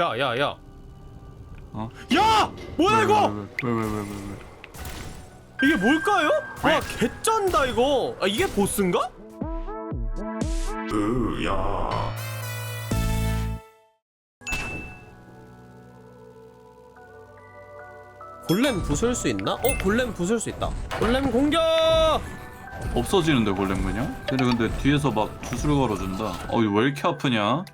야, 야, 야. 어? 야! 뭐야 이거? 왜왜왜왜 왜? 이게 뭘까요? 와, 개쩐다 이거. 아, 이게 보스인가? 으야. 골렘 부술 수 있나? 어, 골렘 부술 수 있다. 골렘 공격! 없어지는데 골렘 그냥? 근데 근데 뒤에서 막 주술 걸어준다. 어왜 이렇게 아프냐?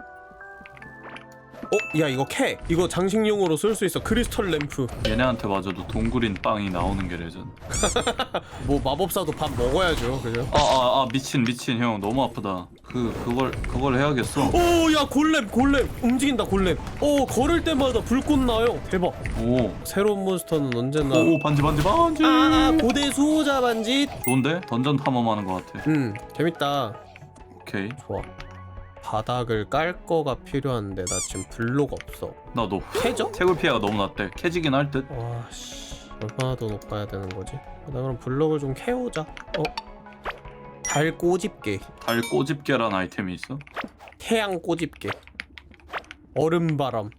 어, 야 이거 캐. 이거 장식용으로 쓸 수 있어. 크리스털 램프. 얘네한테 맞아도 동굴인 빵이 나오는 게 레전. 뭐 마법사도 밥 먹어야죠, 그죠? 아 아 아, 미친 미친 형 너무 아프다. 그 그걸 그걸 해야겠어. 오, 야 골렘, 골렘 움직인다 골렘. 오, 걸을 때마다 불꽃 나요. 대박. 오. 새로운 몬스터는 언제나. 오 반지 반지 반지. 아, 고대 수호자 반지. 좋은데? 던전 탐험하는 것 같아. 음, 재밌다. 오케이. 좋아. 바닥을 깔 거가 필요한데 나 지금 블록 없어. 나도. 캐죠? 태굴 피해가 너무 낮대. 캐지긴 할 듯. 와, 씨. 얼마나 더 높아야 되는 거지? 나 그럼 블록을 좀 캐오자. 어? 달 꼬집게. 달 꼬집게란 아이템이 있어? 태양 꼬집게. 얼음바람.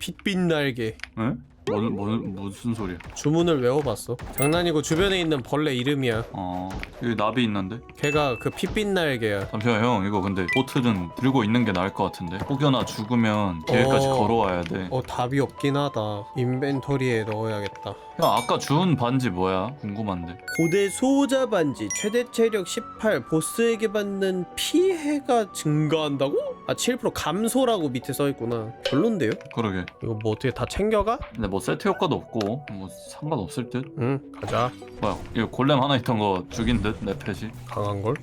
빛빛 날개. 응? 뭐, 뭐, 무슨 소리야? 주문을 외워봤어. 장난이고 주변에 있는 벌레 이름이야. 어 여기 나비 있는데? 걔가 그 빛빛 날개야. 잠시만 형 이거 근데 보트는 들고 있는 게 나을 것 같은데 혹여나 죽으면 뒤에까지 어. 걸어와야 돼. 어 답이 없긴 하다. 인벤토리에 넣어야겠다. 형 아까 주운 반지 뭐야? 궁금한데. 고대 수호자 반지 최대 체력 18 보스에게 받는 피해가 증가한다고? 아7% 감소라고 밑에 써 있구나 별론데요? 그러게. 이거 뭐 어떻게 다 챙겨가? 근데 뭐 세트 효과도 없고 뭐 상관없을 듯. 응 가자 뭐야 이거 골렘 하나 있던 거 죽인 듯내 펫이. 강한걸?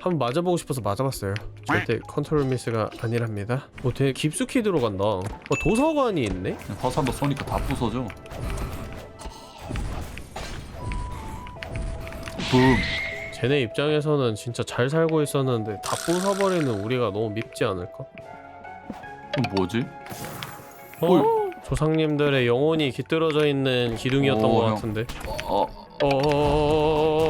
한번 맞아보고 싶어서 맞아봤어요 절대 컨트롤 미스가 아니랍니다 뭐 되게 깊숙이 들어간다 어, 도서관이 있네? 화살 한번 쏘니까 다 부서져. 붐. 쟤네 입장에서는 진짜 잘 살고 있었는데 다 부숴버리는 우리가 너무 밉지 않을까? 이건 뭐지? 어? 조상님들의 영혼이 깃들어져 있는 기둥이었던 오, 것 형. 같은데. 어. 어...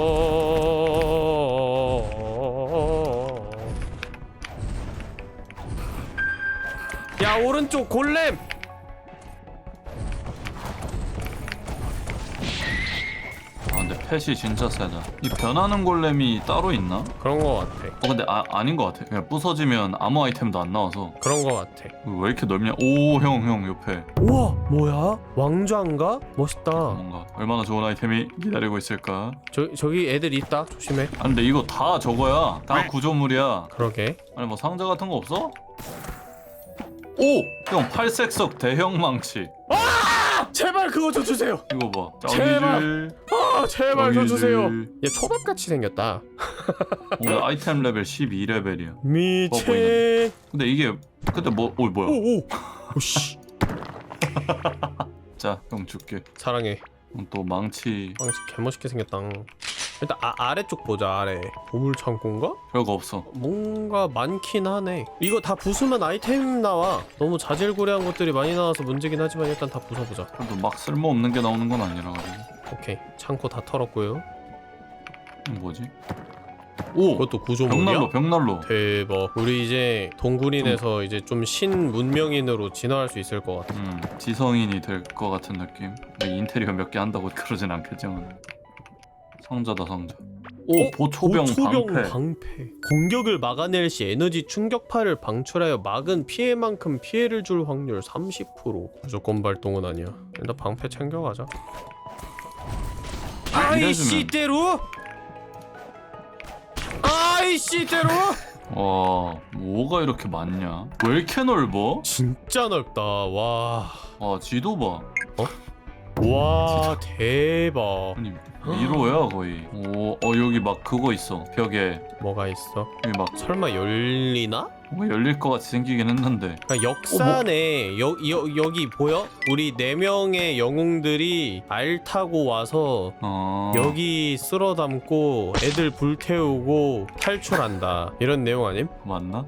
야 오른쪽 골렘 펫이 진짜 세다. 이 변하는 골렘이 따로 있나? 그런 거 같아 어 근데 아, 아닌 것 같아. 그냥 부서지면 아무 아이템도 안 나와서 그런 거 같아 왜 이렇게 넓냐? 오 형 형 옆에 우와 뭐야 왕좌인가 멋있다 뭔가 얼마나 좋은 아이템이 기다리고 있을까? 저 저기 애들 있다 조심해 아 근데 이거 다 저거야. 다 구조물이야. 그러게 아니 뭐 상자 같은 거 없어? 오! 형 팔색석 대형 망치. 제발 그거 좀 주세요 이거 봐. 제발. 아 제발 좀. 주세요 얘 초밥같이 생겼다 오늘 아이템 레벨 12레벨이야. 미친 근데 이게 그때 뭐? 오 뭐야? 오오 오씨 자, 형 줄게. 사랑해 형또 망치 아 진짜 개멋있게 생겼다 일단 아, 아래쪽 보자 아래 보물 창고인가? 별거 없어. 뭔가 많긴 하네 이거 다 부수면 아이템 나와 너무 자질구레한 것들이 많이 나와서 문제긴 하지만 일단 다 부숴보자 그래도 막 쓸모없는 게 나오는 건 아니라 가지고. 오케이 창고 다 털었고요 이건 뭐지? 오! 그것도 구조물이야? 벽난로 벽난로. 대박 우리 이제 동굴인에서 이제 좀 신문명인으로 진화할 수 있을 것 같아 음, 지성인이 될 것 같은 느낌. 근데 인테리어 몇 개 한다고 그러진 않겠지만. 상자다 상자. 오, 보초병, 보초병 방패. 방패. 공격을 막아낼 시 에너지 충격파를 방출하여 막은 피해만큼 피해를 줄 확률 30% 무조건 발동은 아니야 일단 방패 챙겨가자 아이씨대로 아이 씨대로 와, 뭐가 이렇게 많냐? 왜 이렇게 넓어? 진짜 넓다 와 아, 지도 봐. 와 대박 아니, 미로야 거의. 오, 어 여기 막 그거 있어. 벽에 뭐가 있어 여기 막 설마 열리나? 뭔가 열릴 것 같이 생기긴 했는데. 그러니까 역산에 여, 여, 여기 보여? 우리 네 명의 영웅들이 알 타고 와서 어. 여기 쓸어 담고 애들 불태우고 탈출한다 이런 내용 아님? 맞나?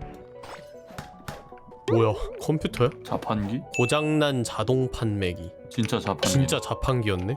뭐야 컴퓨터야? 자판기? 고장난 자동 판매기 진짜 자판기. 진짜 자판기였네?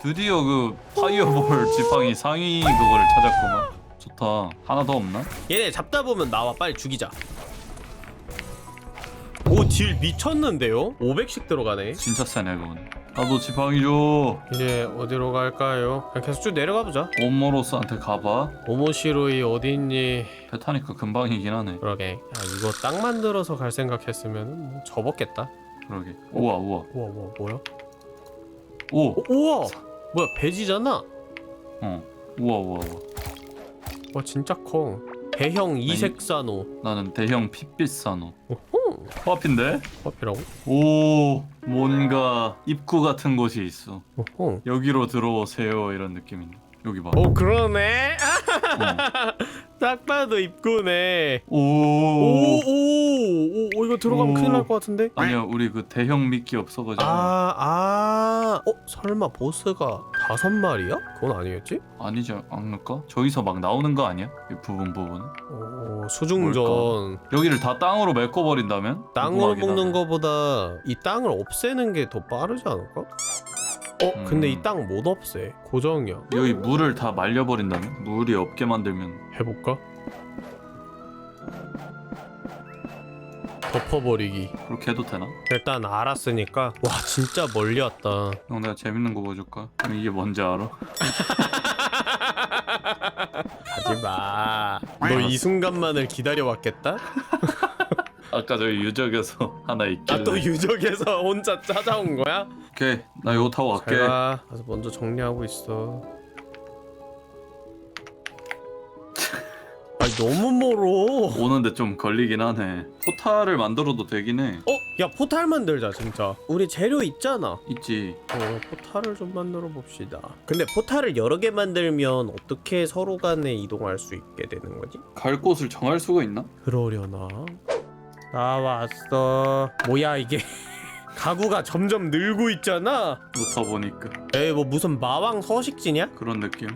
드디어 그 파이어볼 지팡이 상위 그거를 찾았구만. 좋다. 하나 더 없나? 얘네 잡다 보면 나와. 빨리 죽이자. 오, 딜 미쳤는데요? 500씩 들어가네. 진짜 세네 그건. 나도 지팡이 줘. 이제 어디로 갈까요? 그냥 계속 쭉 내려가 보자. 오모로스한테 가봐. 오모시로이 어디 있니? 배 타니까 금방이긴 하네. 그러게. 야, 이거 땅 만들어서 갈 생각했으면 뭐 접었겠다. 그러게. 우와 우와. 우와, 우와, 뭐야? 오. 어, 우와! 뭐야, 배지잖아? 어. 우와 우와 우와. 와, 진짜 커. 대형 이색 산호. 나는 대형 핏빛 산호. 오호! 코앞인데? 커피라고? 오 뭔가 입구 같은 곳이 있어. 오호. 여기로 들어오세요 이런 느낌인데. 여기 봐. 오, 그러네? 아, 어. 딱 봐도 입구네. 오. 오, 오, 오, 이거 들어가면 오. 큰일 날 것 같은데? 아니야 우리 그 대형 미끼 없어가지고 아, 아, 어, 설마 보스가 다섯 마리야? 그건 아니겠지? 아니지 않을까? 저기서 막 나오는 거 아니야? 이 부분 부분 오, 수중전. 여기를 다 땅으로 메꿔버린다면? 땅으로 궁금하긴 하네. 거보다 이 땅을 없애는 게 더 빠르지 않을까? 어, 근데 음. 이땅 못 없애. 고정이야. 여기 물을 다 말려버린다면? 물이 없게 만들면 해볼까? 덮어버리기. 그렇게 해도 되나? 일단 알았으니까 와 진짜 멀리 왔다. 형 내가 재밌는 거 보여줄까? 형 이게 뭔지 알아? 하지 마. 너 이 순간만을 기다려왔겠다? 아까 저기 유적에서 하나 있길래 아 또 유적에서 혼자 찾아온 거야? 오케이 나 이거 타고 갈게 제가 가서 먼저 정리하고 있어. 아니 너무 멀어. 오는데 좀 걸리긴 하네 포탈을 만들어도 되긴 해 어? 야 포탈 만들자 진짜. 우리 재료 있잖아. 있지 어, 포탈을 좀 만들어 봅시다. 근데 포탈을 여러 개 만들면 어떻게 서로 간에 이동할 수 있게 되는 거지? 갈 곳을 정할 수가 있나? 그러려나? 나 왔어. 뭐야 이게? 가구가 점점 늘고 있잖아. 놓다 보니까 에이 뭐 무슨 마왕 서식지냐? 그런 느낌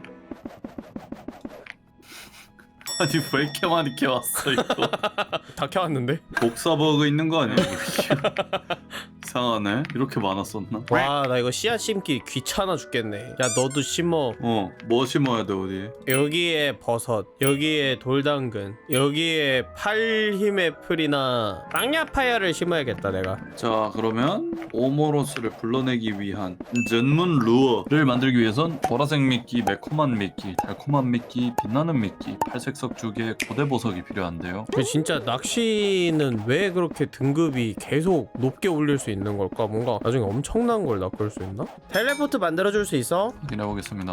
아니 왜 이렇게 많이 캐왔어 이거 다 켜왔는데? 복사버그 있는 거 아니야? 이상하네 이렇게 많았었나? 와 나 이거 씨앗 심기 귀찮아 죽겠네. 야 너도 심어. 어 뭐 심어야 돼 어디? 여기에 버섯, 여기에 돌당근, 여기에 팔힘의 풀이나 땅야파야를 심어야겠다 내가. 자 그러면 오모로스를 불러내기 위한 전문 루어를 만들기 위해선 보라색 미끼, 매콤한 미끼, 달콤한 미끼, 빛나는 미끼, 팔색 석죽에 고대 보석이 필요한데요 근데 진짜 낚시는 왜 그렇게 등급이 계속 높게 올릴 수 있는 걸까? 뭔가 나중에 엄청난 걸 낚을 수 있나? 텔레포트 만들어줄 수 있어? 확인해 보겠습니다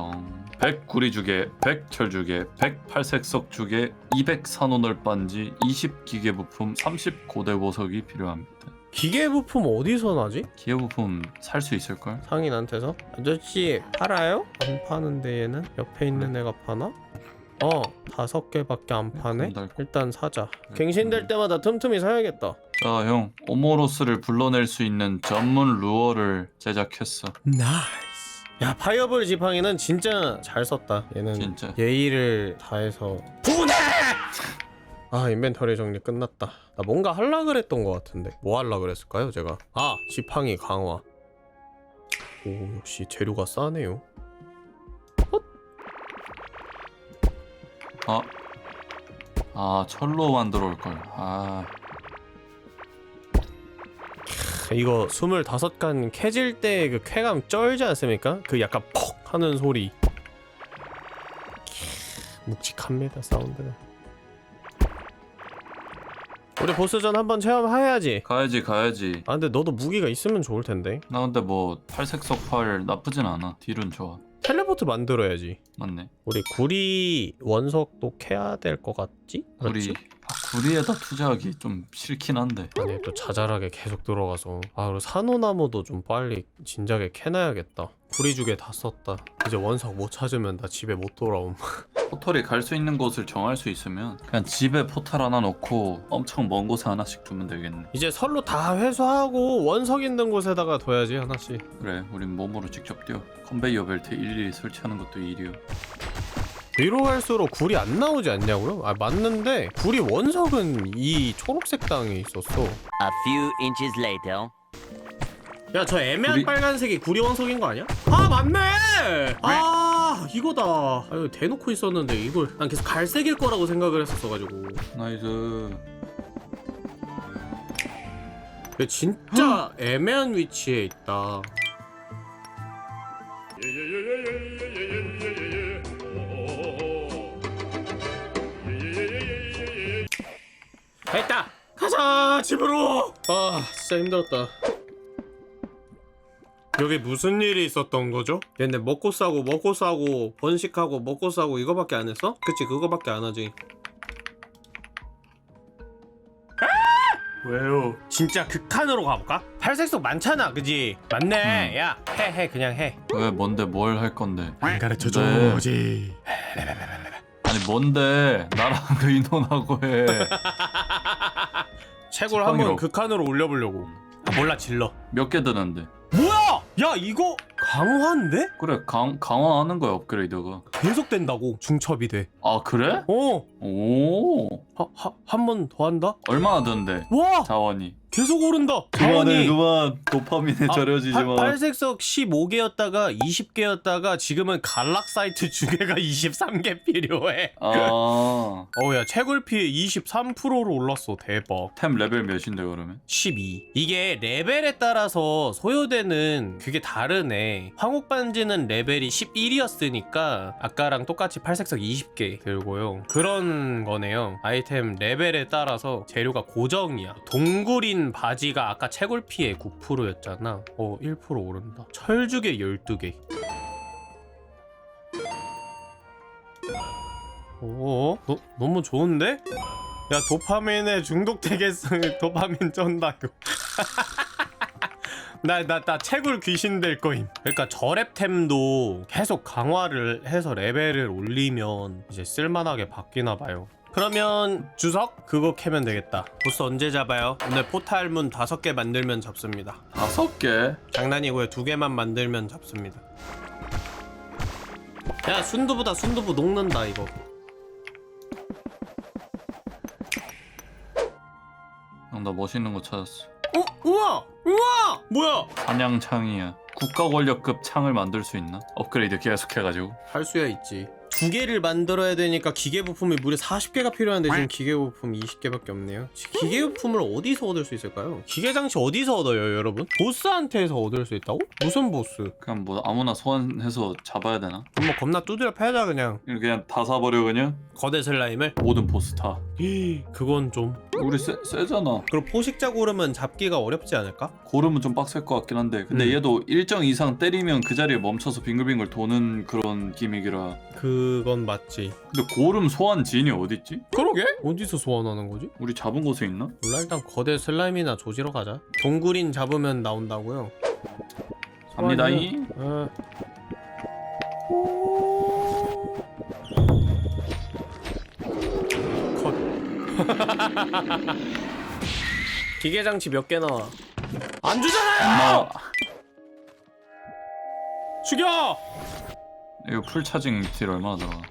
100 구리죽에 100 철죽에 100 팔색 석죽에 200 산호늘 반지 20 기계 부품 30 고대 보석이 필요합니다 기계 부품 어디서 나지? 기계 부품 살 수 있을걸? 상인한테서? 아저씨 팔아요? 안 파는데 얘는? 옆에 있는 애가 파나? 어. 다섯 개밖에 안 파네? 그럼 날- 일단 사자. 갱신될 때마다 틈틈이 사야겠다. 자 형. 오모로스를 불러낼 수 있는 전문 루어를 제작했어. 나이스. 야 파이어볼 지팡이는 진짜 잘 썼다. 얘는 진짜. 예의를 다해서. 분해! 아 인벤터리 정리 끝났다. 나 뭔가 할라 그랬던 것 같은데. 뭐 할라 그랬을까요 제가? 아 지팡이 강화. 오 역시 재료가 싸네요 아, 아 철로 만들어 올걸. 아. 이거 25간 캐질 때 그 쾌감 쩔지 않습니까? 그 약간 퍽 하는 소리. 묵직합니다 사운드가 우리 보스전 한번 체험해야지. 가야지 가야지. 아 근데 너도 무기가 있으면 좋을 텐데. 나 근데 뭐 팔색 석 팔 나쁘진 않아. 딜은 좋아 텔레포트 만들어야지. 맞네. 우리 구리 원석도 캐야 될 것 같지? 구리? 아, 구리에다 투자하기 좀 싫긴 한데. 아니 또 자잘하게 계속 들어가서. 아 그리고 산호나무도 좀 빨리 진작에 캐놔야겠다. 구리죽에 다 썼다. 이제 원석 못 찾으면 나 집에 못 돌아옴 포털이 갈 수 있는 곳을 정할 수 있으면 그냥 집에 포탈 하나 놓고 엄청 먼 곳에 하나씩 두면 되겠네. 이제 설로 다 회수하고 원석 있는 곳에다가 둬야지 하나씩. 그래 우린 몸으로 직접 뛰어 컨베이어 벨트 일일이 설치하는 것도 일이요. 위로 갈수록 굴이 안 나오지 않냐고요? 아 맞는데 굴이 원석은 이 초록색 땅에 있었어. A few inches later. 야 저 애매한 굴이- 빨간색이 구리 원석인 거 아니야? 아 맞네! 아 이거다 아 이거 대놓고 있었는데 이걸 난 계속 갈색일 거라고 생각을 했었어가지고 나이스 근데 진짜 애매한 위치에 있다 됐다! 가자 집으로! 아 진짜 힘들었다 여기 무슨 일이 있었던 거죠? 근데 먹고 싸고 먹고 싸고 번식하고 먹고 싸고 이거밖에 안 했어? 그치 그거밖에 안 하지 왜요? 진짜 극한으로 가볼까? 팔색속 많잖아 그지? 맞네 음. 야해해 그냥 해 왜 뭔데 뭘 할 건데 안 가르쳐 네. 주지 아니 뭔데 나랑 의논하고 해 채굴 지팡이로. 한번 극한으로 올려보려고 아, 몰라 질러 몇 개 드는데 뭐 야! 야 이거 강화인데? 그래 강, 강화하는 거야 업그레이드가 계속 된다고 중첩이 돼 아 그래? 어! 오 한 번 더 한다? 얼마나 든데 와! 자원이 계속 오른다 그만해 자원이 그만 도파민에 아, 절여지지 팔- 마 팔색석 15개였다가 20개였다가 지금은 갈락 사이트 주개가 23개 필요해. 아, 어우야 채굴 피해 23%로 올랐어 대박. 템 레벨 몇인데 그러면? 12. 이게 레벨에 따라서 소요되는 그게 다르네. 황옥 반지는 레벨이 11이었으니까 아까랑 똑같이 팔색석 20개 들고요. 그런 거네요. 아이템 레벨에 따라서 재료가 고정이야. 동굴인 바지가 아까 채굴 피해 9%였잖아. 어, 1% 오른다. 철주개 12개. 오, 너, 너무 좋은데? 야 도파민에 중독되겠어 도파민 쩐다 이거 나 나 나 채굴 귀신 될 거임 그러니까 저랩템도 계속 강화를 해서 레벨을 올리면 이제 쓸만하게 바뀌나 봐요 그러면 주석 그거 캐면 되겠다 보스 언제 잡아요? 오늘 포탈문 다섯 개 만들면 잡습니다 다섯 개? 장난이고요 두 개만 만들면 잡습니다 야 순두부다 순두부 녹는다 이거 형 나 멋있는 거 찾았어 어? 우와! 우와! 뭐야? 사냥창이야 국가 권력급 창을 만들 수 있나? 업그레이드 계속 해가지고 할 수야 있지. 두 개를 만들어야 되니까 기계 부품이 무려 40개가 필요한데 지금 기계 부품 20개밖에 없네요. 기계 부품을 어디서 얻을 수 있을까요? 기계 장치 어디서 얻어요, 여러분? 보스한테서 얻을 수 있다고? 무슨 보스? 그냥 뭐 아무나 소환해서 잡아야 되나? 그럼 뭐 겁나 두드려 패자 그냥 그냥 다 사버려 그냥? 거대 슬라임을. 모든 보스 다 그건 좀. 우리 세, 세잖아 그럼 포식자 고르면 잡기가 어렵지 않을까? 고르면 좀 빡셀 것 같긴 한데 근데 음. 얘도 일정 이상 때리면 그 자리에 멈춰서 빙글빙글 도는 그런 기믹이라 그건 맞지. 근데 고름 소환 진이 어딨지? 그러게? 어디서 소환하는 거지? 우리 잡은 곳에 있나? 몰라 일단 거대 슬라임이나 조지러 가자. 동굴인 잡으면 나온다고요. 갑니다이 어. 기계 장치 몇 개 나와? 안 주잖아요. 엄마 죽여. 이거 풀 차징 딜 얼마나 들어가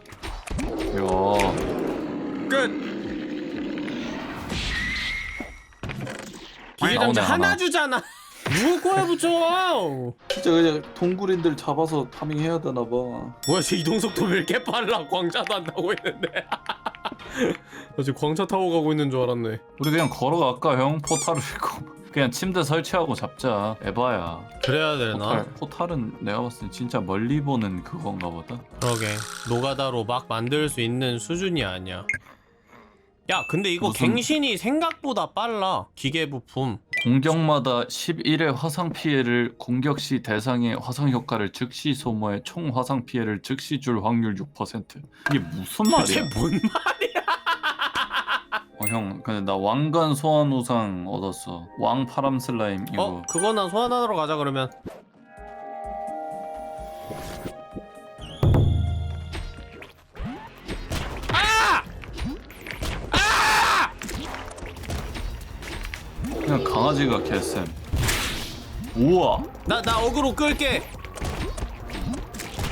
이야 끝. 기계 나오네, 장치 하나 하나. 주잖아. 누구 거에 붙여? 진짜 그냥 동굴인들 잡아서 파밍해야 되나 봐 뭐야 제 이동 속도 왜 이렇게 빨라? 광차도 안 타고 있는데. 나 지금 광차 타고 가고 있는 줄 알았네. 우리 그냥 걸어갈까 형? 포탈을 읽고 그냥 침대 설치하고 잡자 에바야 그래야 되나? 포탈, 포탈은 내가 봤을 때 진짜 멀리 보는 그건가 보다 그러게 노가다로 막 만들 수 있는 수준이 아니야. 야 근데 이거 무슨- 갱신이 생각보다 빨라 기계 부품. 공격마다 11의 화상 피해를 공격 시 대상의 화상 효과를 즉시 소모해 총 화상 피해를 즉시 줄 확률 6% 이게 무슨 대체 말이야? 뭔 말이야? 어, 형 근데 나 왕관 소환 우상 얻었어 왕 파람 슬라임 이거 어 그거 나 소환하러 가자 그러면. 사지가 개쌤 우와 나 나 어그로 끌게.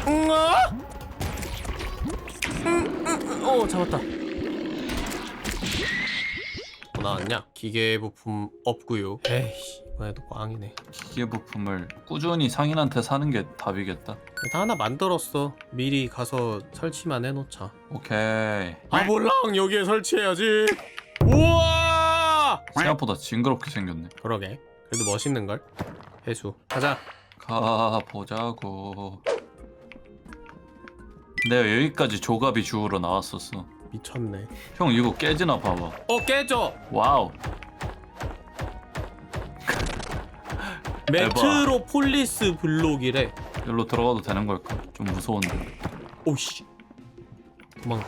응, 어? 응, 응, 응. 어 잡았다. 뭐 나왔냐? 기계 부품 없고요. 에이씨 이번에도 꽝이네. 기계 부품을 꾸준히 상인한테 사는 게 답이겠다 다 하나 만들었어. 미리 가서 설치만 해놓자. 오케이 아 몰랑 여기에 설치해야지. 우와! 생각보다 징그럽게 생겼네 그러게. 그래도 멋있는 걸. 해수. 가자. 가보자고 내가 여기까지 조갑이 주우러 나왔었어 미쳤네. 형 이거 깨지나 봐봐 어 깨져. 와우 메트로폴리스 블록이래. 여기로 들어가도 되는 걸까? 좀 무서운데 오씨. 도망.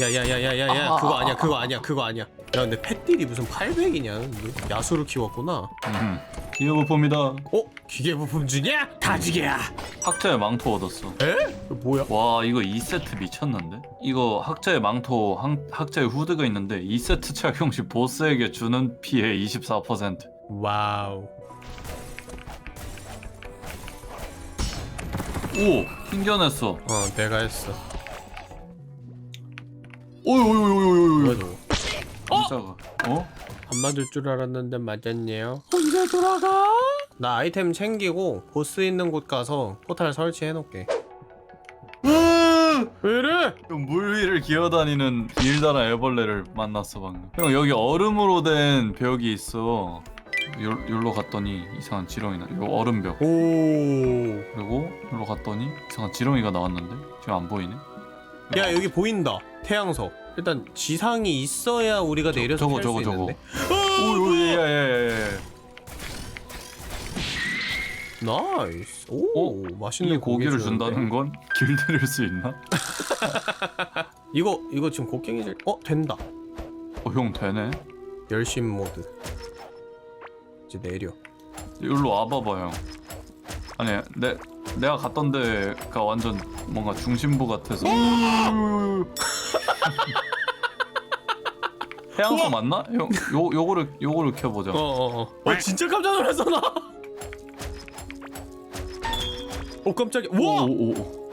야야야야야야. 아, 그거 아, 아니야. 아, 그거 아니야. 그거 아니야. 야 근데 펫딜이 무슨 800이냐? 야수를 키웠구나. 음, 기계 부품이다 어? 기계 부품 주냐? 가지게야. 학자의 망토 얻었어 에? 뭐야? 와 이거 2세트 미쳤는데? 이거 학자의 망토, 학, 학자의 후드가 있는데 2세트 착용 시 보스에게 주는 피해 24% 와우. 오! 튕겨냈어 어 내가 했어. 오요요요요요요 뭐야 저거? 깜짝아 어? 안 맞을 줄 알았는데 맞았네요. 언제 돌아가? 나 아이템 챙기고 보스 있는 곳 가서 포탈 설치해 놓을게. 왜 이래? 형, 물 위를 기어다니는 길다란 애벌레를 만났어 방금 형 여기 얼음으로 된 벽이 있어 요, 요로 갔더니 이상한 지렁이 나요 얼음 벽 오. 그리고 요로 갔더니 이상한 지렁이가 나왔는데 지금 안 보이네 야 여기 보인다. 태양석. 일단 지상이 있어야 우리가 내려서 저거, 캘 저거, 수 저거. 있는데. 어, 오야야야야 나이스. 오, 맛있는 이 고기를 고기 주는데? 준다는 건 길들일 수 있나? 이거 이거 지금 곡괭이질. 어 된다. 어형 되네 열심 모드. 이제 내려. 일로 와봐봐 형 아니 내 내가 갔던 데가 완전 뭔가 중심부 같아서 해양성 맞나? 형 요, 요거를 요거를 켜보자 어 어 어. 와 진짜 깜짝 놀랐어 나. 오 깜짝이야. 우와. 오오오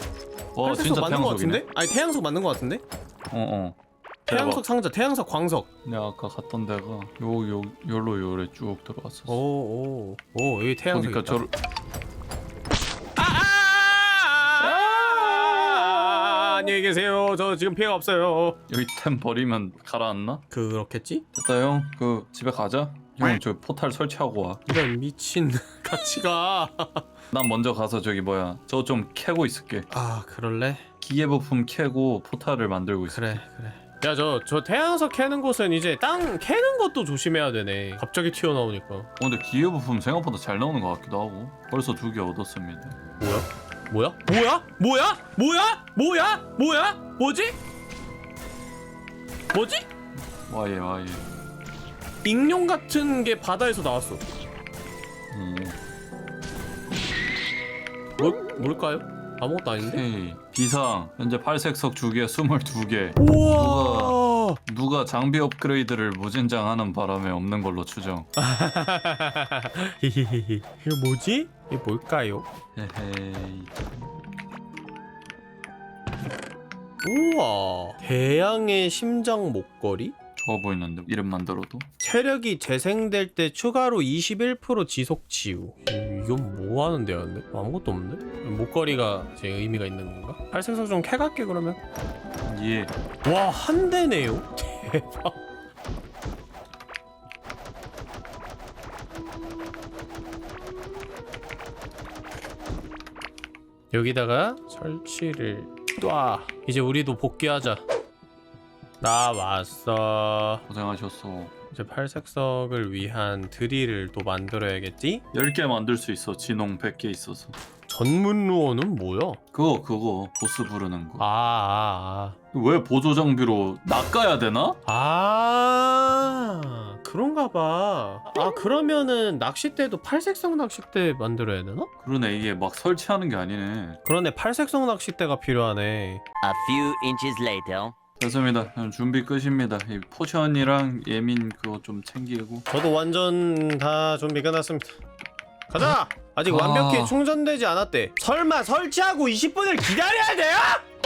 와 진짜 맞는 거 태양석이네 같은데? 아니 태양석 맞는 거 같은데? 어어 태양석 상자, 태양석 광석. 내가 아까 갔던 데가 요 요 요로 요래 쭉 들어왔었어 오오오 오 여기 태양석 그러니까 있다. 저를 안녕히 계세요. 저 지금 피해가 없어요. 여기 템 버리면 가라앉나? 그렇겠지? 됐다 형 그 집에 가자 형 저 포탈 설치하고 와 이런 미친 같이 가. 난 먼저 가서 저기 뭐야 저 좀 캐고 있을게 아 그럴래? 기계 부품 캐고 포탈을 만들고 있어 그래 그래. 야 저 저 태양석 캐는 곳은 이제 땅 캐는 것도 조심해야 되네. 갑자기 튀어나오니까. 어, 근데 기계 부품 생각보다 잘 나오는 것 같기도 하고 벌써 두 개 얻었습니다 뭐야? 뭐야? 뭐야? 뭐야? 뭐야? 뭐야? 뭐야? 뭐지? 뭐지? 와예 와예 익룡 같은 게 바다에서 나왔어. 음, 뭘 뭘까요? 아무것도 아닌데? 오케이 비상 현재 팔색석 주기에 22개 우와. 누가 장비 업그레이드를 무진장하는 바람에 없는 걸로 추정 히히히히. 이거 뭐지? 이게 뭘까요? 헤헤이 우와. 대양의 심장 목걸이? 좋아 보이는데 이름만 들어도 체력이 재생될 때 추가로 21% 지속 치유. 음, 이건 뭐 하는 데였는데? 아무것도 없는데? 목걸이가 제 의미가 있는 건가? 팔색석 좀 캐갈게 그러면. 예 와, 한 대네요? 대박. 여기다가 설치를 놔. 이제 우리도 복귀하자. 나 왔어. 고생하셨어 이제 팔색석을 위한 드릴을 또 만들어야겠지? 10개 만들 수 있어 진홍 100개 있어서 전문 루어는 뭐야? 그거 그거 보스 부르는 거 아, 아, 왜 보조 장비로 낚아야 되나? 아. 아, 그런가 봐. 아, 그러면은 낚싯대도 팔색성 낚싯대 만들어야 되나? 그러네 이게 막 설치하는 게 아니네 그러네, 팔색성 낚싯대가 필요하네. A few inches later. 됐습니다. 그럼 준비 끝입니다. 이 포션이랑 예민 그거 좀 챙기고. 저도 완전 다 준비 끝났습니다. 가자. 아직 아. 완벽히 충전되지 않았대. 설마 설치하고 20분을 기다려야 돼요?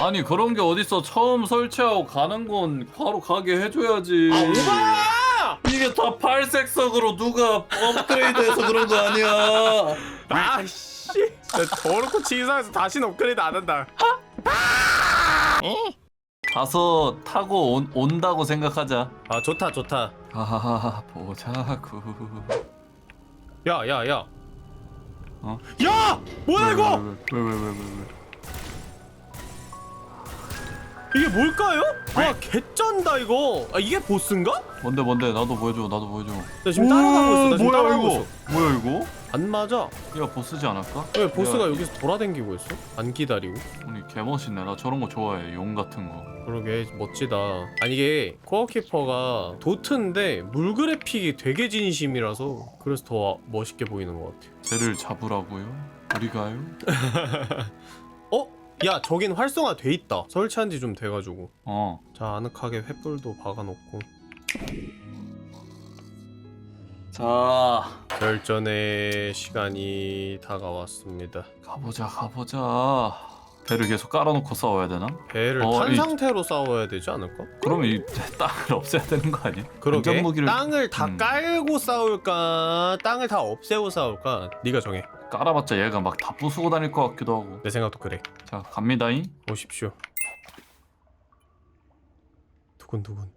아니 그런 게 어딨어? 처음 설치하고 가는 건 바로 가게 해줘야지. 아 오바! 이게 다 팔색석으로 누가 업그레이드해서 그런 거 아니야? 아 씨. 더럽고 치사해서 다시는 업그레이드 안 한다. 가서 타고 온, 온다고 생각하자. 아 좋다 좋다. 아 보자구. 야야 야. 어? 야! 뭐야 이거? 왜왜왜왜 왜? 이게 뭘까요? 와 개쩐다 이거. 아 이게 보스인가? 뭔데 뭔데 나도 보여줘 나도 보여줘. 나 지금 따라가고 있어. 나 지금 뭐야 따라가고 이거? 있어. 뭐야 이거? 안 맞아. 야 보스지 않을까? 왜 보스가 야, 여기서 돌아다니고 있어? 안 기다리고? 아니 개멋있네. 나 저런 거 좋아해. 용 같은 거. 그러게 멋지다. 아니 이게 코어키퍼가 도트인데 물 그래픽이 되게 진심이라서 그래서 더 멋있게 보이는 것 같아. 쟤를 잡으라고요? 우리 가요? 어? 야 저긴 활성화 돼 있다. 설치한 지 좀 돼가지고. 어. 자 아늑하게 횃불도 박아놓고. 자 결전의 시간이 다가왔습니다. 가보자 가보자. 배를 계속 깔아놓고 싸워야 되나? 배를 어, 탄 이- 상태로 싸워야 되지 않을까? 그러면 이 땅을 없애야 되는 거 아니야? 그러게 안전무기를 땅을 다 음. 깔고 싸울까 땅을 다 없애고 싸울까 네가 정해 깔아봤자 얘가 막 다 부수고 다닐 것 같기도 하고. 내 생각도 그래 자 갑니다잉. 오십시오 두근두근